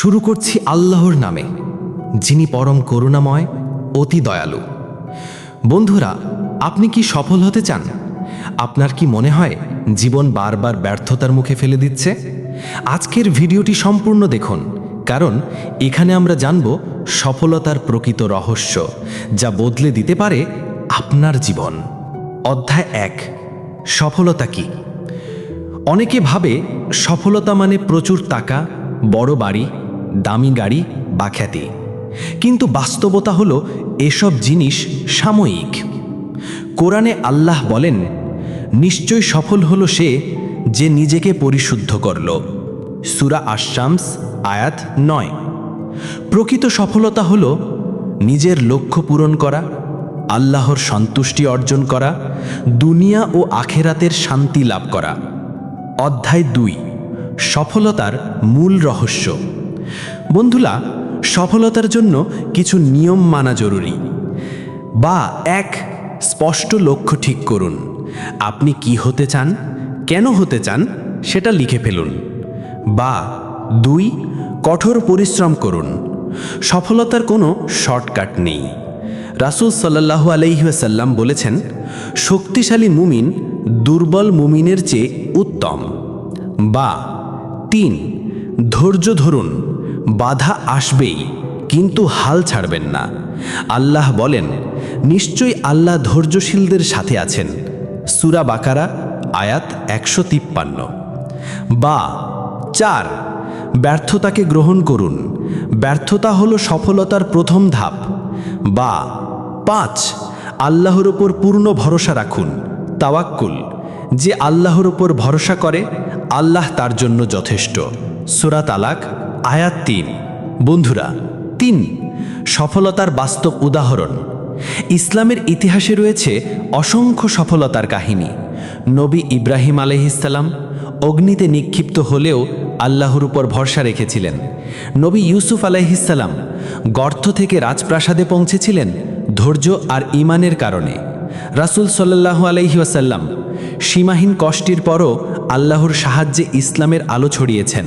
শুরু করছি আল্লাহর নামে, যিনি পরম করুণাময়, অতি দয়ালু। বন্ধুরা, আপনি কি সফল হতে চান? আপনার কি মনে হয় জীবন বারবার ব্যর্থতার মুখে ফেলে দিচ্ছে? আজকের ভিডিওটি সম্পূর্ণ দেখুন, কারণ এখানে আমরা জানব সফলতার প্রকৃত রহস্য, যা বদলে দিতে পারে আপনার জীবন। অধ্যায় এক, সফলতা কি? অনেকে ভাবে সফলতা মানে প্রচুর টাকা, বড় বাড়ি দামি গাড়ি বা খ্যাতি। কিন্তু বাস্তবতা হলো এসব জিনিস সাময়িক। কোরআনে আল্লাহ বলেন, নিশ্চয় সফল হলো সে যে নিজেকে পরিশুদ্ধ করল। সুরা আশামস আয়াত নয়। প্রকৃত সফলতা হলো নিজের লক্ষ্য পূরণ করা, আল্লাহর সন্তুষ্টি অর্জন করা, দুনিয়া ও আখেরাতের শান্তি লাভ করা। অধ্যায় দুই, সফলতার মূল রহস্য। বন্ধুরা সফলতার জন্য কিছু নিয়ম মানা জরুরি। বা এক, স্পষ্ট লক্ষ্য ঠিক করুন। আপনি কি হতে চান, কেন হতে চান, সেটা লিখে ফেলুন। বা দুই, কঠোর পরিশ্রম করুন। সফলতার কোনো শর্টকাট নেই। রাসুল সাল্লাহু আলহিহাসাল্লাম বলেছেন, শক্তিশালী মুমিন দুর্বল মুমিনের চেয়ে উত্তম। বা তিন ধৈর্য ধরুন, বাধা আসবেই, কিন্তু হাল ছাড়বেন না। আল্লাহ বলেন, নিশ্চয়ই আল্লাহ ধৈর্যশীলদের সাথে আছেন। সুরা বাকারা, আয়াত একশো তিপ্পান্ন। বা, চার, ব্যর্থতাকে গ্রহণ করুন। ব্যর্থতা হলো সফলতার প্রথম ধাপ। বা, পাঁচ, আল্লাহর ওপর পূর্ণ ভরসা রাখুন। তাওয়াক্কুল, যে আল্লাহর ওপর ভরসা করে, আল্লাহ তার জন্য যথেষ্ট। সুরা আলাক, আয়াত তিন। বন্ধুরা, তিন, সফলতার বাস্তব উদাহরণ। ইসলামের ইতিহাসে রয়েছে অসংখ্য সফলতার কাহিনী। নবী ইব্রাহিম আলহিসাল্লাম অগ্নিতে নিক্ষিপ্ত হলেও আল্লাহর উপর ভরসা রেখেছিলেন। নবী ইউসুফ আলাইহিসাল্লাম গর্ত থেকে রাজপ্রাসাদে পৌঁছেছিলেন ধৈর্য আর ইমানের কারণে। রাসুল সাল্লাহু আলহি ওয়াসাল্লাম সীমাহীন কষ্টের পরও আল্লাহর সাহায্যে ইসলামের আলো ছড়িয়েছেন।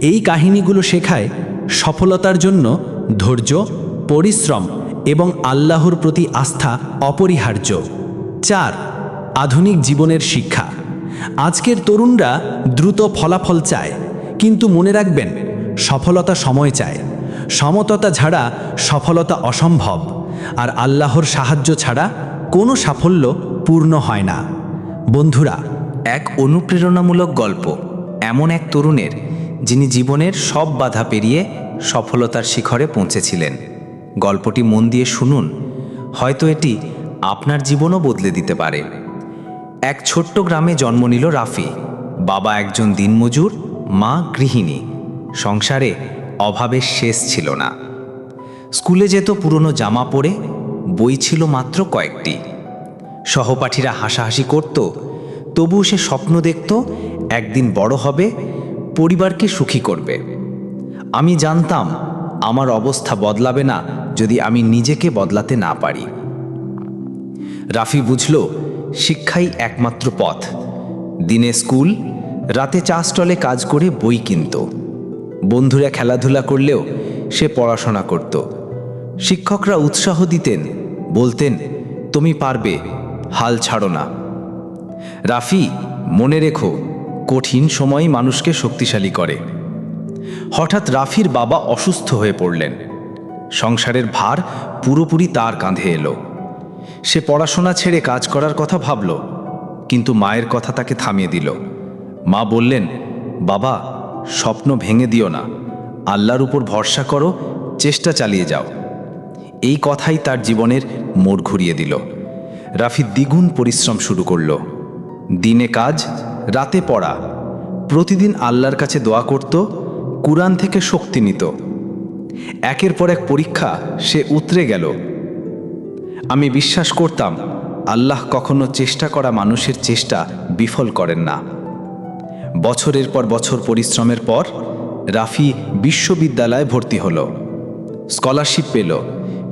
এই কাহিনীগুলো শেখায় সফলতার জন্য ধৈর্য, পরিশ্রম এবং আল্লাহর প্রতি আস্থা অপরিহার্য। চার, আধুনিক জীবনের শিক্ষা। আজকের তরুণরা দ্রুত ফলাফল চায়, কিন্তু মনে রাখবেন, সফলতা সময় চায়। সমততা ছাড়া সফলতা অসম্ভব, আর আল্লাহর সাহায্য ছাড়া কোনো সাফল্য পূর্ণ হয় না। বন্ধুরা, এক অনুপ্রেরণামূলক গল্প। এমন এক তরুণের যিনি জীবনের সব বাধা পেরিয়ে সফলতার শিখরে পৌঁছেছিলেন। গল্পটি মন দিয়ে শুনুন, হয়তো এটি আপনার জীবনও বদলে দিতে পারে। এক ছোট্ট গ্রামে জন্ম নিল রাফি। বাবা একজন দিনমজুর, মা গৃহিণী। সংসারে অভাবের শেষ ছিল না। স্কুলে যেত পুরনো জামা পরে, বই ছিল মাত্র কয়েকটি। সহপাঠীরা হাসাহাসি করত তবু সে স্বপ্ন দেখত, একদিন বড় হবে পরিবারকে সুখী করবে। আমি জানতাম আমার অবস্থা বদলাবে না যদি আমি নিজেকে বদলাতে না পারি। রাফি বুঝল, শিক্ষাই একমাত্র পথ। দিনে স্কুল, রাতে চা স্টলে কাজ করে বই কিনত। বন্ধুরা খেলাধুলা করলেও সে পড়াশোনা করত। শিক্ষকরা উৎসাহ দিতেন, বলতেন, তুমি পারবে, হাল ছাড়ো না। রাফি, মনে রেখো কঠিন সময় মানুষকে শক্তিশালী করে। হঠাৎ রাফির বাবা অসুস্থ হয়ে পড়লেন। সংসারের ভার পুরোপুরি তার কাঁধে এলো। সে পড়াশোনা ছেড়ে কাজ করার কথা ভাবল, কিন্তু মায়ের কথা তাকে থামিয়ে দিল। মা বললেন, বাবা, স্বপ্ন ভেঙে দিও না। আল্লাহর উপর ভরসা করো, চেষ্টা চালিয়ে যাও। এই কথাই তার জীবনের মোড় ঘুরিয়ে দিল। রাফি দ্বিগুণ পরিশ্রম শুরু করল। দিনে কাজ রাতে পড়া। প্রতিদিন আল্লাহর কাছে দোয়া করত, কুরআন থেকে শক্তি নিত। একের পর এক পরীক্ষা, সে উতরে গেল। আমি বিশ্বাস করতাম, আল্লাহ কখনো চেষ্টা করা মানুষের চেষ্টা বিফল করেন না। বছরের পর বছর পরিশ্রমের পর, রাফি বিশ্ববিদ্যালয়ে ভর্তি হল। স্কলারশিপ পেল,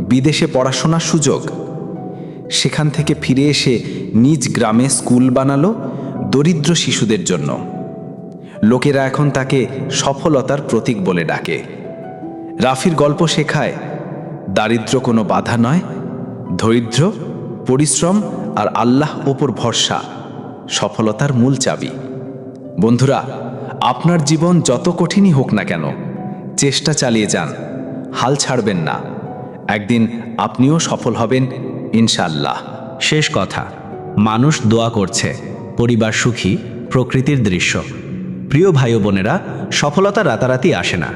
বিদেশে পড়াশোনার সুযোগ। সেখান থেকে ফিরে এসে নিজ গ্রামে স্কুল বানালো দরিদ্র শিশুদের জন্য। লোকেরা এখন তাকে সফলতার প্রতীক বলে ডাকে। রাফির গল্প শেখায়, দারিদ্র কোনো বাধা নয়, ধৈর্য, পরিশ্রম আর আল্লাহ ওপর ভরসা, সফলতার মূল চাবি। বন্ধুরা, আপনার জীবন যত কঠিনই হোক না কেন, চেষ্টা চালিয়ে যান, হাল ছাড়বেন না। একদিন আপনিও সফল হবেন, ইনশাআল্লাহ। শেষ কথা, মানুষ দোয়া করছে। পরিবার সুখী, প্রকৃতির দৃশ্য। প্রিয় ভাই বোনেরা, সফলতা রাতারাতি আসে না।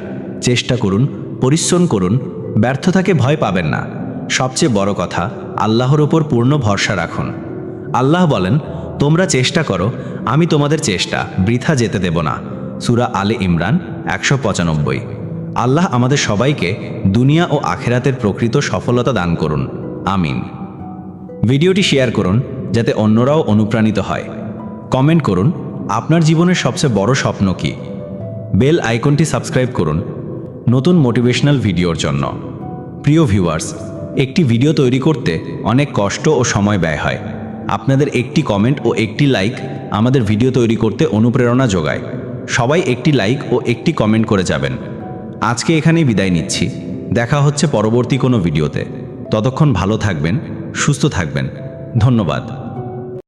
চেষ্টা করুন, পরিশ্রম করুন, ব্যর্থতাকে ভয় পাবেন না। সবচেয়ে বড় কথা, আল্লাহর ওপর পূর্ণ ভরসা রাখুন। আল্লাহ বলেন, তোমরা চেষ্টা করো, আমি তোমাদের চেষ্টা, বৃথা যেতে দেব না। সুরা আলে ইমরান, একশো পঁচানব্বই। আল্লাহ আমাদের সবাইকে দুনিয়া ও আখেরাতের প্রকৃত সফলতা দান করুন। আমিন। ভিডিওটি শেয়ার করুন, যাতে অন্যরাও অনুপ্রাণিত হয়। কমেন্ট করুন, আপনার জীবনের সবচেয়ে বড় স্বপ্ন কি? বেল আইকনটি সাবস্ক্রাইব করুন, নতুন মোটিভেশনাল ভিডিওর জন্য। প্রিয় ভিউয়ার্স, একটি ভিডিও তৈরি করতে অনেক কষ্ট ও সময় ব্যয় হয়। আপনাদের একটি কমেন্ট ও একটি লাইক আমাদের ভিডিও তৈরি করতে অনুপ্রেরণা যোগায়। সবাই একটি লাইক ও একটি কমেন্ট করে যাবেন। আজকে এখানেই বিদায় নিচ্ছি। দেখা হচ্ছে পরবর্তী কোনো ভিডিওতে। ততক্ষণ ভালো থাকবেন, সুস্থ থাকবেন। ধন্যবাদ।